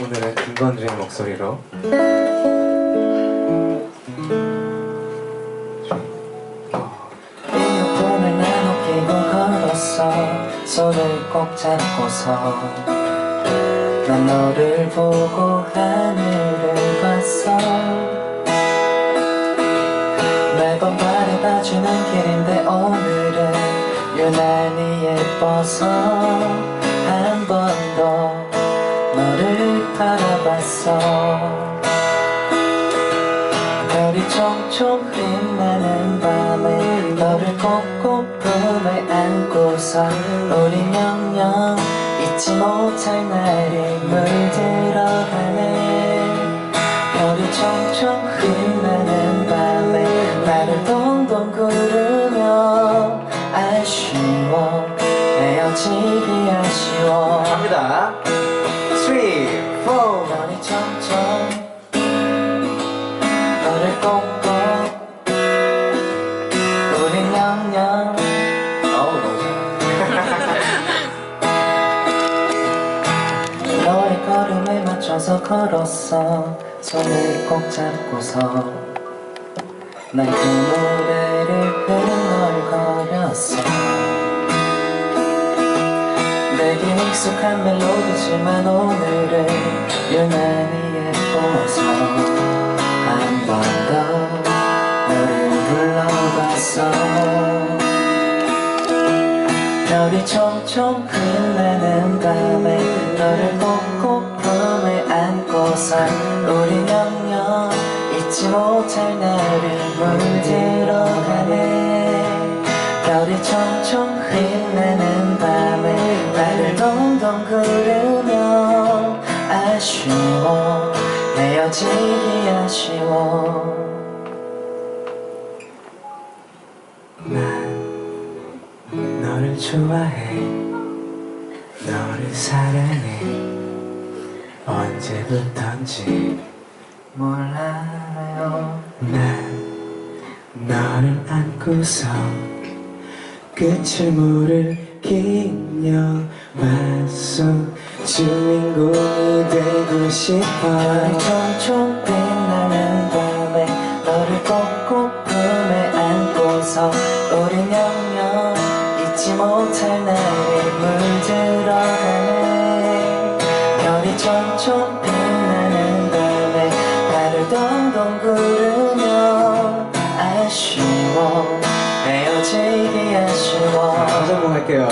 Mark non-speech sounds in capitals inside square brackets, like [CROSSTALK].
오늘은 김건주의 목소리로. 이어폰을 나눠 끼고 걸었어. 손을 꼭 잡고서 난 너를 보고 하늘을 봤어. 매번 바래봐주는 길인데 오늘은 유난히 예뻐서 바라봤어. 별이 총총 빛나는 밤에 너를 꼭꼭 품에 안고서 우린 영영 잊지 못할 날이 물들어가네. 별이 총총 빛나는 밤에 나를 동동 구르며 아쉬워 헤어지기 아쉬워 꼭꼭 우린 영영 어우 너무 [LAUGHS] 너의 걸음에 맞춰서 걸었어. 손을 꼭 잡고서. 난 그 노래를 흥얼거렸어. 내게 익숙한 멜로디지만 오늘은 유난히 별이 총총 빛나는 밤에 너를 꼭꼭 품에 안고서 우린 영영 잊지 못할 날을 물들어가네. 별이 총총 빛나는 밤에 나를 동동 구르며 아쉬워 헤어지기 아쉬워 좋아해. 너를 사랑해. 언제부턴지 몰라요. 난 너를 안고서 끝을 모를 긴 영화 속 주인공이 되고 싶어 잊지 못할 날이 물들어 가네. 별이 총총 빛나는 밤에 나를 동동 구르며 아쉬워 헤어지기 아쉬워. 다시 한번 할게요